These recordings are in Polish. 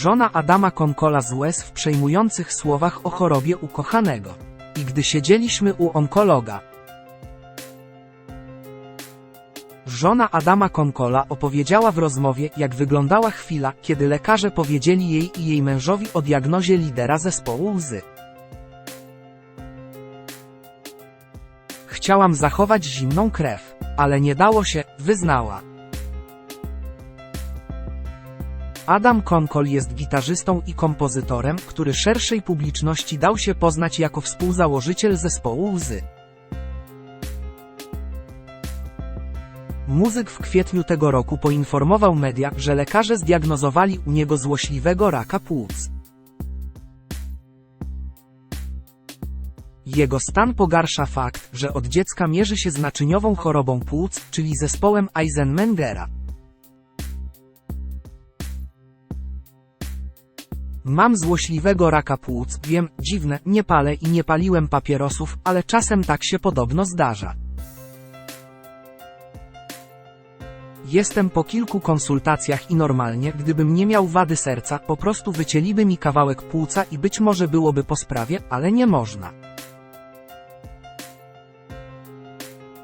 Żona Adama Konkola z łez w przejmujących słowach o chorobie ukochanego. I gdy siedzieliśmy u onkologa, Żona Adama Konkola opowiedziała w rozmowie, jak wyglądała chwila, kiedy lekarze powiedzieli jej i jej mężowi o diagnozie lidera zespołu łzy. Chciałam zachować zimną krew, ale nie dało się, wyznała. Adam Konkol jest gitarzystą i kompozytorem, który szerszej publiczności dał się poznać jako współzałożyciel zespołu Łzy. Muzyk w kwietniu tego roku poinformował media, że lekarze zdiagnozowali u niego złośliwego raka płuc. Jego stan pogarsza fakt, że od dziecka mierzy się z naczyniową chorobą płuc, czyli zespołem Eisenmengera. Mam złośliwego raka płuc, wiem, dziwne, nie palę i nie paliłem papierosów, ale czasem tak się podobno zdarza. Jestem po kilku konsultacjach i normalnie, gdybym nie miał wady serca, po prostu wycięliby mi kawałek płuca i być może byłoby po sprawie, ale nie można.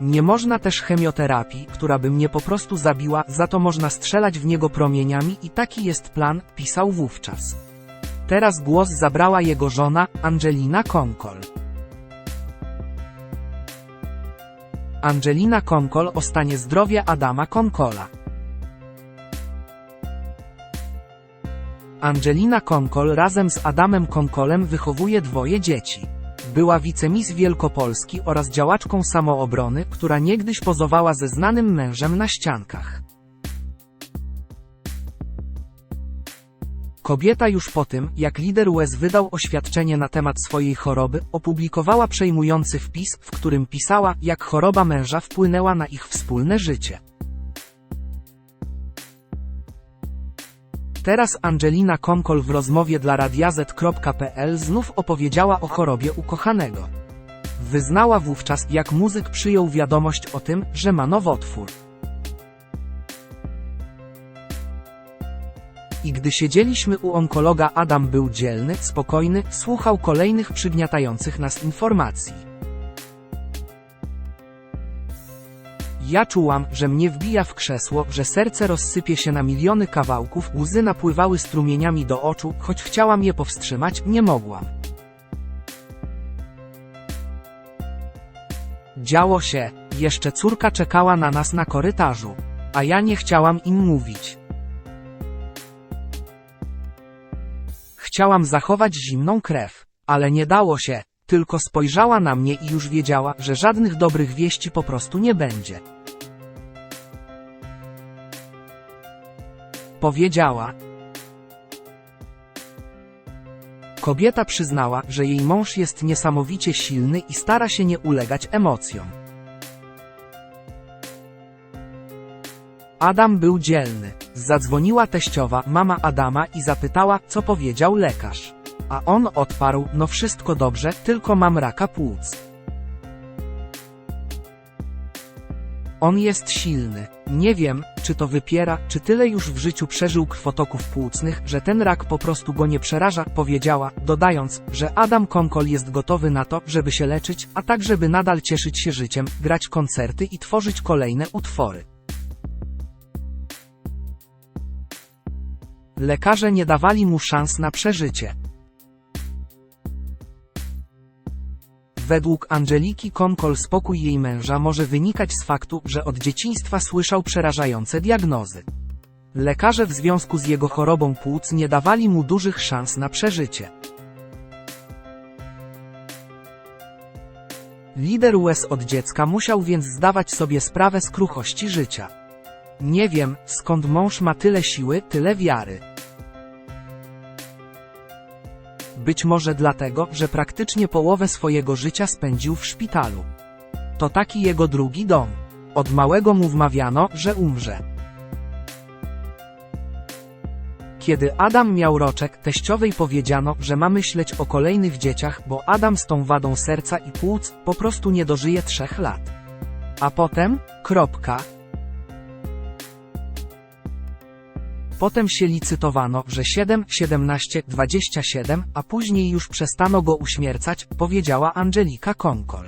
Nie można też chemioterapii, która by mnie po prostu zabiła, za to można strzelać w niego promieniami i taki jest plan, pisał wówczas. Teraz głos zabrała jego żona, Angelina Konkol. Angelina Konkol o stanie zdrowia Adama Konkola. Angelina Konkol razem z Adamem Konkolem wychowuje dwoje dzieci. Była wicemis Wielkopolski oraz działaczką samoobrony, która niegdyś pozowała ze znanym mężem na ściankach. Kobieta już po tym, jak lider US wydał oświadczenie na temat swojej choroby, opublikowała przejmujący wpis, w którym pisała, jak choroba męża wpłynęła na ich wspólne życie. Teraz Angelina Konkol w rozmowie dla radiazet.pl znów opowiedziała o chorobie ukochanego. Wyznała wówczas, jak muzyk przyjął wiadomość o tym, że ma nowotwór. I gdy siedzieliśmy u onkologa Adam był dzielny, spokojny, słuchał kolejnych przygniatających nas informacji. Ja czułam, że mnie wbija w krzesło, że serce rozsypie się na miliony kawałków, łzy napływały strumieniami do oczu, choć chciałam je powstrzymać, nie mogłam. Działo się, jeszcze córka czekała na nas na korytarzu, a ja nie chciałam im mówić. Chciałam zachować zimną krew, ale nie dało się, tylko spojrzała na mnie i już wiedziała, że żadnych dobrych wieści po prostu nie będzie. Powiedziała. Kobieta przyznała, że jej mąż jest niesamowicie silny i stara się nie ulegać emocjom. Adam był dzielny. Zadzwoniła teściowa, mama Adama i zapytała, co powiedział lekarz. A on odparł, no wszystko dobrze, tylko mam raka płuc. On jest silny. Nie wiem, czy to wypiera, czy tyle już w życiu przeżył krwotoków płucnych, że ten rak po prostu go nie przeraża, powiedziała, dodając, że Adam Konkol jest gotowy na to, żeby się leczyć, a tak żeby nadal cieszyć się życiem, grać koncerty i tworzyć kolejne utwory. Lekarze nie dawali mu szans na przeżycie. Według Angeliki Konkol spokój jej męża może wynikać z faktu, że od dzieciństwa słyszał przerażające diagnozy. Lekarze w związku z jego chorobą płuc nie dawali mu dużych szans na przeżycie. Lider US od dziecka musiał więc zdawać sobie sprawę z kruchości życia. Nie wiem, skąd mąż ma tyle siły, tyle wiary. Być może dlatego, że praktycznie połowę swojego życia spędził w szpitalu. To taki jego drugi dom. Od małego mu wmawiano, że umrze. Kiedy Adam miał roczek, teściowej powiedziano, że ma myśleć o kolejnych dzieciach, bo Adam z tą wadą serca i płuc po prostu nie dożyje trzech lat. A potem, kropka, Potem się licytowano, że 7, 17, 27, a później już przestano go uśmiercać, powiedziała Angelika Konkol.